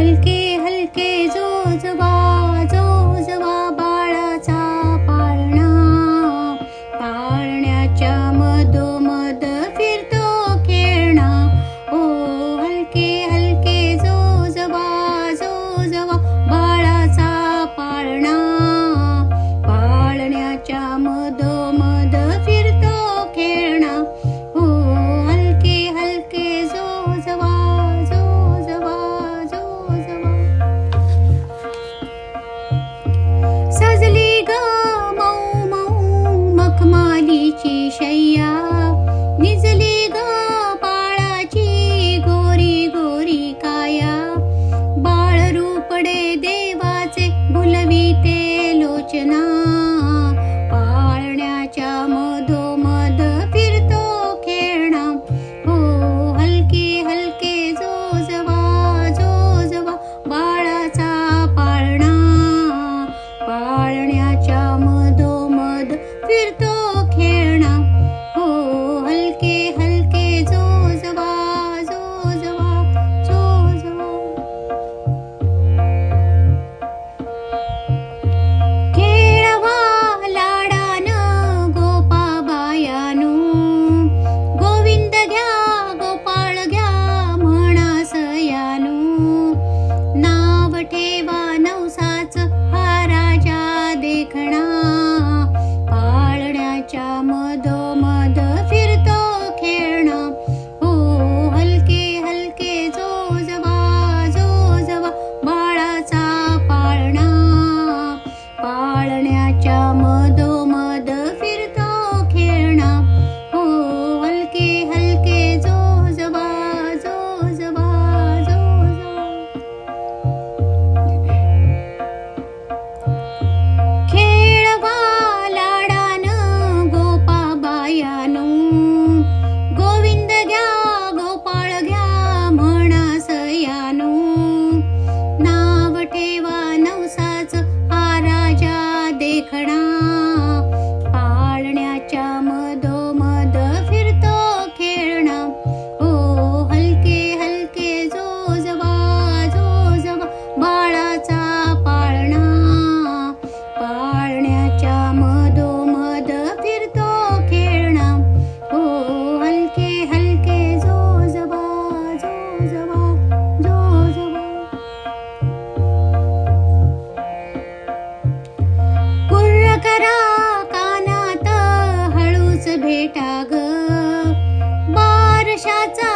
el que पाळण्याच्या मधोमध फिरतो खेळणा. हो हलके हलके जोजवा जोजवा जोजवा. खेळवा लाडान गोपाबायानू. गोविंद घ्या गोपाळ घ्या म्हणा सयानू नाव ठेवा नवसा madama देखणा भेटा ग बारशाचा